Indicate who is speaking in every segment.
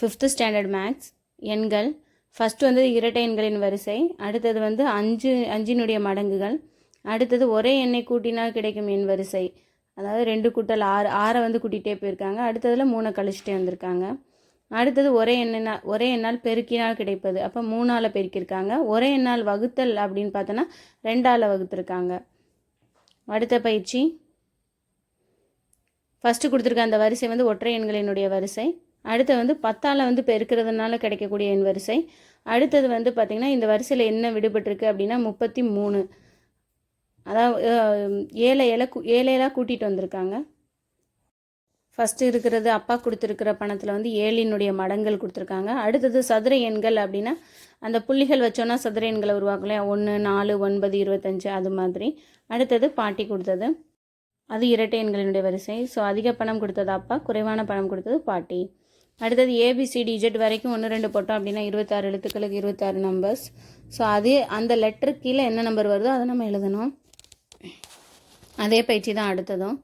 Speaker 1: Fifth standard maths எண்கள். First வந்து இரட்டை எண்களின் வரிசை. அடுத்தது வந்து அஞ்சு அஞ்சினுடைய மடங்குகள். அடுத்தது ஒரே எண்ணை கூட்டினால் கிடைக்கும் எண் வரிசை. அதாவது ரெண்டு கூட்டல் ஆறு ஆறை வந்து கூட்டிகிட்டே போயிருக்காங்க. அடுத்ததில் மூணை கழிச்சிட்டே வந்திருக்காங்க. அடுத்தது ஒரே எண்ணெய் ஒரே எண்ணால் பெருக்கினால் கிடைப்பது. அப்போ மூணால் பெருக்கியிருக்காங்க. ஒரே எண்ணால் வகுத்தல் அப்படின்னு பார்த்தோன்னா ரெண்டால் வகுத்துருக்காங்க. அடுத்த பயிற்சி. ஃபஸ்ட்டு கொடுத்துருக்க அந்த வரிசை வந்து ஒற்றை எண்களினுடைய வரிசை. அடுத்து வந்து பத்தால் வந்து பெருக்கிறதுனால கிடைக்கக்கூடிய எண் வரிசை. அடுத்தது வந்து பார்த்திங்கன்னா இந்த வரிசையில் என்ன விடுபட்டிருக்கு அப்படின்னா முப்பத்தி மூணு. அதாவது ஏழை ஏழை கூ ஏழை ஏழாக கூட்டிகிட்டு வந்திருக்காங்க. ஃபஸ்ட்டு இருக்கிறது அப்பா கொடுத்துருக்கிற பணத்தில் வந்து ஏழினுடைய மடங்கள் கொடுத்துருக்காங்க. அடுத்தது சதுர எண்கள் அப்படின்னா அந்த புள்ளிகள் வச்சோன்னா சதுர எண்களை உருவாக்கலாம் ஒன்று நாலு ஒன்பது இருபத்தஞ்சு அது மாதிரி. அடுத்தது பாட்டி கொடுத்தது. அது இரட்டை எண்களினுடைய வரிசை. ஸோ அதிக பணம் கொடுத்தது அப்பா குறைவான பணம் கொடுத்தது பாட்டி. அடுத்தது ஏபிசிடி இஜெட் வரைக்கும் ஒன்று ரெண்டு போட்டோம் அப்படின்னா இருபத்தாறு எழுத்துக்களுக்கு இருபத்தாறு நம்பர்ஸ் ஸோ அதே அந்த லெட்டருக்கு கீழே என்ன நம்பர் வருதோ அதை நம்ம எழுதணும். அதே பயிற்சி தான் அடுத்ததும்.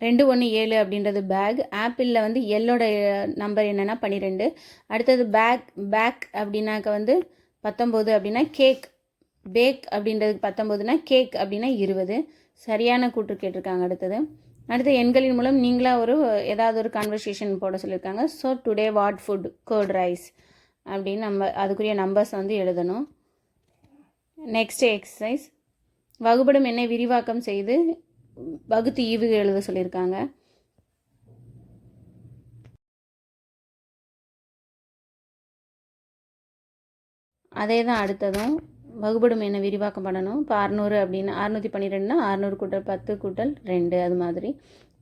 Speaker 1: ரெண்டு ஒன்று ஏழு அப்படின்றது பேக் ஆப்பிளில் வந்து எல்லோட நம்பர் என்னென்னா பன்னிரெண்டு. அடுத்தது பேக் பேக் அப்படின்னாக்க வந்து பத்தொம்போது அப்படின்னா கேக் பேக் அப்படின்றதுக்கு பத்தொம்போதுனா கேக் அப்படின்னா இருபது. சரியான கூற்று கேட்டிருக்காங்க அடுத்தது. அடுத்து எண்களின் மூலம் நீங்களாக ஒரு ஏதாவது ஒரு கான்வர்சேஷன் போட சொல்லியிருக்காங்க. So today what food cold rice அப்படின்னு நம்ம அதுக்குரிய நம்பர்ஸ் வந்து எழுதணும். நெக்ஸ்ட் எக்ஸசைஸ் வகுப்படும் எண்ணெய் விரிவாக்கம் செய்து வகுத்து ஈவு எழுத சொல்லியிருக்காங்க. அதே தான் அடுத்ததும் வகுபடும் என்ன விரிவாக்கம் பண்ணணும். இப்போ அறநூறு அப்படின்னு அறநூற்றி பன்னிரெண்டுனா அறநூறு கூட்டல் பத்து கூட்டல் ரெண்டு அது மாதிரி.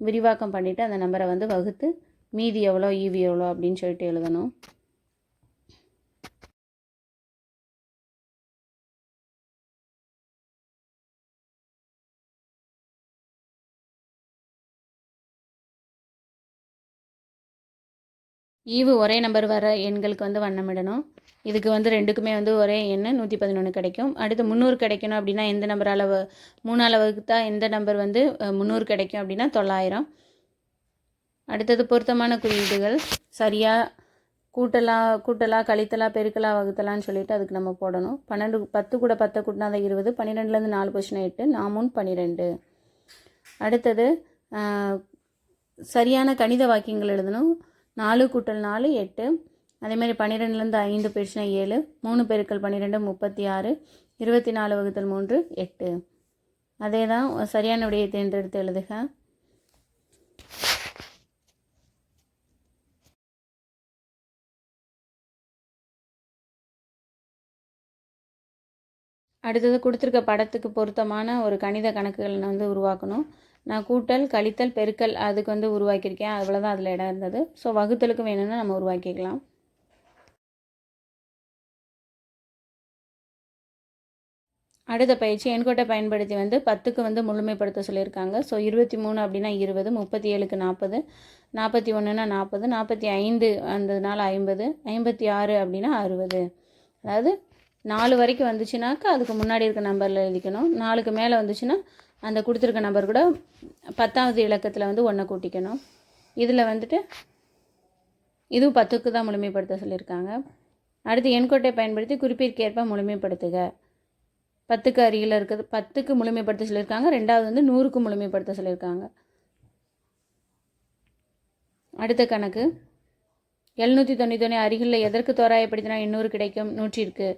Speaker 1: விரிவாக்கம் பண்ணிவிட்டு அந்த நம்பரை வந்து வகுத்து மீதி எவ்வளோ ஈவி எவ்வளோ அப்படின்னு சொல்லிட்டு எழுதணும். ஈவு ஒரே நம்பர் வர எண்களுக்கு வந்து வண்ணமிடணும் இதுக்கு வந்து ரெண்டுக்குமே வந்து ஒரே எண் நூற்றி பதினொன்று கிடைக்கும். அடுத்து முந்நூறு கிடைக்கணும் அப்படின்னா எந்த நம்பரால் வ மூணால் வகுத்தா எந்த நம்பர் வந்து முந்நூறு கிடைக்கும் அப்படின்னா தொள்ளாயிரம். அடுத்தது பொருத்தமான குறியீடுகள். சரியாக கூட்டலா கூட்டலா கழித்தலா பெருக்கலா வகுத்தலான்னு சொல்லிட்டு அதுக்கு நம்ம போடணும். பன்னெண்டு பத்து கூட பத்தை கூட்டினா தான் இருபது பன்னிரெண்டுலேருந்து நாலு கொஷின் எட்டு நாமூன் பன்னிரெண்டு. அடுத்தது சரியான கணித வாக்கியங்கள் எழுதணும். நாலு கூட்டல் நாலு எட்டு. அதேமாதிரி பன்னிரெண்டுலேருந்து ஐந்து போயிடுச்சுன்னா ஏழு. மூணு பெருக்கள் பன்னிரெண்டு முப்பத்தி ஆறு இருபத்தி நாலு வகுத்தல் மூன்று எட்டு. அதே தான் சரியான விடையை தேர்ந்தெடுத்து எழுதுக. அடுத்தது கொடுத்துருக்க படத்துக்கு பொருத்தமான ஒரு கணித கணக்குகள் நான் வந்து உருவாக்கணும். நான் கூட்டல் கழித்தல் பெருக்கல் அதுக்கு வந்து உருவாக்கியிருக்கேன். அவ்வளோதான் அதில் இடம் இருந்தது. ஸோ வகுத்தலுக்கு வேணும்னா நம்ம உருவாக்கிக்கலாம். அடுத்த பயிற்சி எண்கோட்டை பயன்படுத்தி வந்து பத்துக்கு வந்து முழுமைப்படுத்த சொல்லியிருக்காங்க. ஸோ இருபத்தி மூணு அப்படின்னா இருபது முப்பத்தி ஏழுக்கு நாற்பது நாற்பத்தி ஒன்றுனா நாற்பது நாற்பத்தி ஐந்து அந்ததுனால ஐம்பது ஐம்பத்தி ஆறு அப்படின்னா அறுபது. அதாவது நாலு வரைக்கும் வந்துச்சுனாக்கா அதுக்கு முன்னாடி இருக்க நம்பரில் எழுதிக்கணும். நாலுக்கு மேலே வந்துச்சுன்னா அந்த கொடுத்துருக்க நம்பர் கூட பத்தாவது இலக்கத்தில் வந்து ஒன்றை கூட்டிக்கணும். இதில் வந்துட்டு இதுவும் பத்துக்கு தான் முழுமைப்படுத்த சொல்லியிருக்காங்க. அடுத்து எண்கோட்டை பயன்படுத்தி குறிப்பிற்கேற்ப முழுமைப்படுத்துக. பத்துக்கு அருகில் இருக்குது பத்துக்கு முழுமைப்படுத்த சொல்லியிருக்காங்க. ரெண்டாவது வந்து நூறுக்கு முழுமைப்படுத்த சொல்லியிருக்காங்க. அடுத்த கணக்கு. எழுநூற்றி தொண்ணூத்தொன்று அருகில் எதற்கு தோராயப்படுத்தினா எண்ணூறு கிடைக்கும்? நூற்றிற்கு.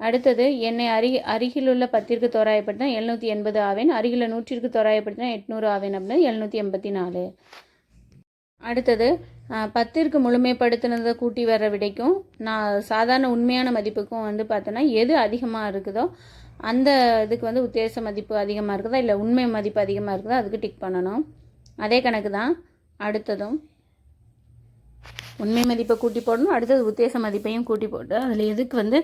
Speaker 1: அடுத்தது என்னை அருகி அருகில் உள்ள பத்திற்கு தோராயப்படுத்தினா எழுநூற்றி எண்பது ஆவேன் அருகில் நூற்றிற்கு தோராயப்படுத்தினா எட்நூறு ஆவேன் அப்படின்னா எழுநூற்றி எண்பத்தி நாலு அடுத்தது பத்திற்கு முழுமைப்படுத்தினதை கூட்டி வர விடைக்கும் நான் சாதாரண உண்மையான மதிப்புக்கும் வந்து பார்த்தோன்னா எது அதிகமாக இருக்குதோ அந்த இதுக்கு வந்து உத்தேச மதிப்பு அதிகமாக இருக்குதா இல்லை உண்மை மதிப்பு அதிகமாக இருக்குதா அதுக்கு டிக் பண்ணணும். அதே கணக்கு தான் அடுத்ததும். உண்மை மதிப்பை கூட்டி போடணும் அடுத்தது உத்தேச மதிப்பையும் கூட்டி போட்டு அதில் எதுக்கு வந்து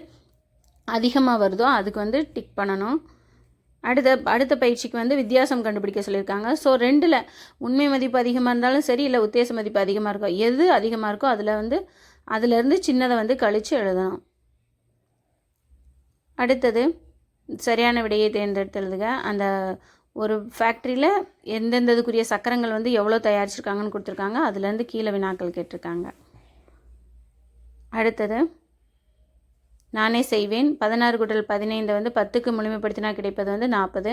Speaker 1: அதிகமாக வருதோ அதுக்கு வந்து டிக் பண்ணணும். அடுத்த அடுத்த பயிற்சிக்கு வந்து வித்தியாசம் கண்டுபிடிக்க சொல்லியிருக்காங்க. ஸோ ரெண்டில் உண்மை மதிப்பு அதிகமாக இருந்தாலும் சரி இல்லை உத்தேச மதிப்பு அதிகமாக இருக்கோ எது அதிகமாக இருக்கோ அதில் வந்து அதிலேருந்து சின்னதை வந்து கழித்து எழுதணும். அடுத்தது சரியான விடையை தேர்ந்தெடுத்துழுதுக அந்த ஒரு ஃபேக்ட்ரியில் எந்தெந்ததுக்குரிய சக்கரங்கள் வந்து எவ்வளோ தயாரிச்சிருக்காங்கன்னு கொடுத்துருக்காங்க. அதுலேருந்து கீழே வினாக்கள் கேட்டிருக்காங்க. அடுத்தது நானே செய்வேன். பதினாறு கூட்டல் பதினைந்து வந்து பத்துக்கு முழுமைப்படுத்தினா கிடைப்பது வந்து நாற்பது.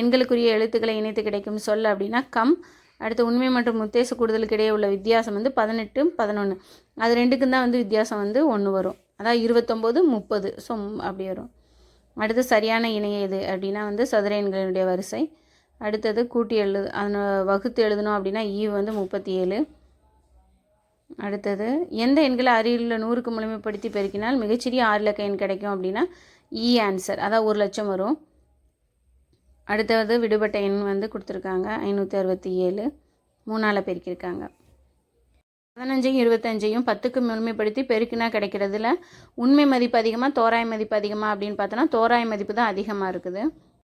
Speaker 1: எண்களுக்குரிய எழுத்துக்களை இணைத்து கிடைக்கும் சொல் அப்படின்னா கம். அடுத்து உண்மை மற்றும் உத்தேச கூடுதலுக்கு இடையே உள்ள வித்தியாசம் வந்து பதினெட்டு பதினொன்று அது ரெண்டுக்கும் தான் வந்து வித்தியாசம் வந்து ஒன்று வரும். அதாவது இருபத்தொம்போது முப்பது. ஸோ அப்படி வரும். அடுத்து சரியான இணைய எது அப்படின்னா வந்து சதுர எண்களினுடைய வரிசை. அடுத்தது கூட்டி எழுது அதனை வகுத்து எழுதணும் அப்படின்னா ஈ வந்து முப்பத்தி ஏழு. அடுத்தது எந்த எண்களை அருகிலுள்ள நூறுக்கு முழுமைப்படுத்தி பெருக்கினால் மிகச்சிறிய ஆறு இலக்க எண் கிடைக்கும் அப்படின்னா e இ ஆன்சர் அதான் ஒரு லட்சம் வரும். அடுத்தது விடுபட்ட எண் வந்து கொடுத்துருக்காங்க ஐநூற்றி அறுபத்தி ஏழு. மூணால் பெருக்கியிருக்காங்க. பதினஞ்சையும் இருபத்தஞ்சையும் பத்துக்கு முழுமைப்படுத்தி பெருக்கினா கிடைக்கிறதுல உண்மை மதிப்பு அதிகமாக தோராய மதிப்பு அதிகமாக அப்படின்னு பார்த்தோன்னா தோராய மதிப்பு தான் அதிகமாக இருக்குது.